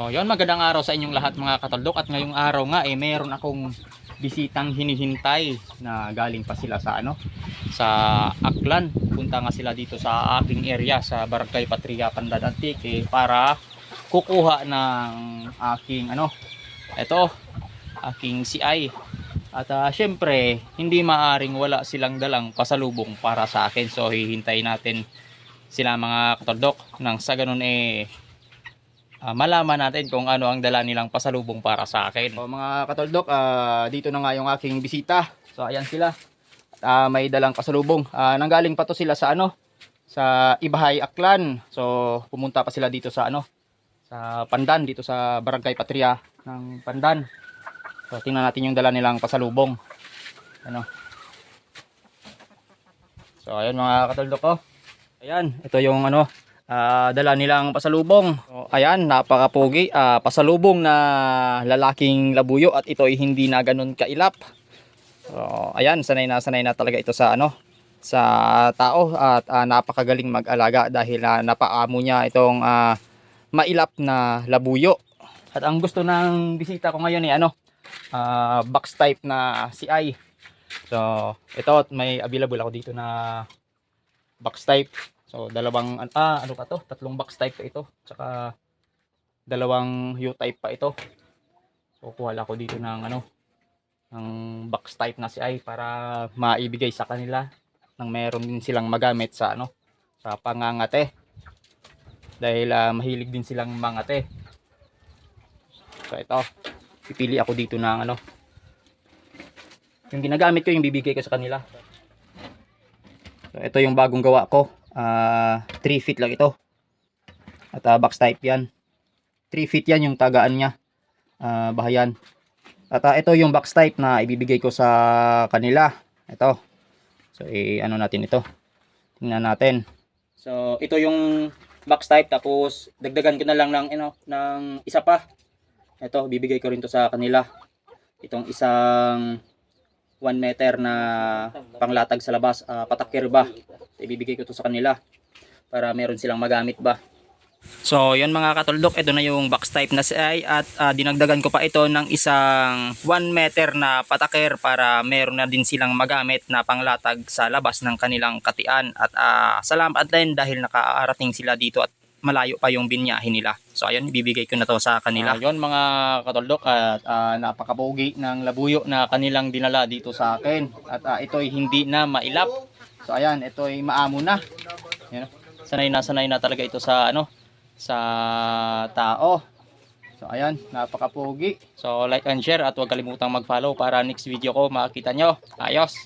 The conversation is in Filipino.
So, yon magandang araw sa inyong lahat mga katoldok at ngayong araw nga eh meron akong bisitang hinihintay na galing pa sila sa ano sa Aklan. Punta nga sila dito sa aking area sa Barangay Patria Pandan Antique eh, para kukuha ng aking ano ito aking CI at ah, syempre hindi maaring wala silang dalang pasalubong para sa akin. So hihintayin natin sila mga katoldok nang sa ganun eh ah, malaman natin kung ano ang dala nilang pasalubong para sa akin. So, mga katoldok, ah, dito na nga yung aking bisita. So ayan sila. Ah, may dalang pasalubong. Ah, nanggaling pa to sila sa ano? Sa Ibahay Aklan. So pumunta pa sila dito sa ano? Sa Pandan dito sa Barangay Patria ng Pandan. So tingnan natin yung dala nilang pasalubong. Ano? So ayun mga katoldok ko. Ayan, ito yung ano, ah, dala nilang pasalubong. So, ayan, napakapogi. ah, pasalubong na lalaking labuyo at ito ay hindi na ganun kailap. So, ayan, sanay na sanay na talaga ito sa ano, sa tao at ah, napakagaling mag-alaga dahil ah, napaamo niya itong ah, mailap na labuyo. At ang gusto ng bisita ko ngayon ay ano, ah, box type na CI. So, ito may available ako dito na box type. So, dalawang, ah, ano pa to? Tatlong box type pa ito. Tsaka, dalawang U-type pa ito. So, kuha ako dito ng, ano, ng box type na si ay para maibigay sa kanila nang meron din silang magamit sa, ano, sa pangangate. Dahil ah, mahilig din silang mangate. So, ito. Pipili ako dito ng, ano, yung ginagamit ko, yung bibigay ko sa kanila. So, ito yung bagong gawa ko. Ah, 3 feet lang ito. At ah, box type yan. 3 feet yan yung tagaan niya. Ah, bahayan. At ah, ito yung box type na ibibigay ko sa kanila. Ito. So, i ano natin ito. Tingnan natin. So, ito yung box type tapos dagdagan ko na lang ng ano, ng isa pa. Ito, bibigay ko rin to sa kanila. Itong isang 1 meter na panglatag sa labas, uh, patakir ba. Ibibigay ko to sa kanila para meron silang magamit ba. So, yun mga katuldok, ito na yung box type na CI at ah, dinagdagan ko pa ito ng isang 1 meter na patakir para meron na din silang magamit na panglatag sa labas ng kanilang katian. At ah, salamat din dahil nakaarating sila dito at malayo pa yung binyahin nila. So ayun, ibibigay ko na to sa kanila. yun mga katoldok at ah, napakapogi ng labuyo na kanilang dinala dito sa akin. At ah, ito ay hindi na mailap. So ayan, ito ay maamo na. Yan. Sanay na sanay na talaga ito sa ano sa tao. So ayan, napakapogi. So like and share at huwag kalimutang mag-follow para next video ko makita nyo. Ayos!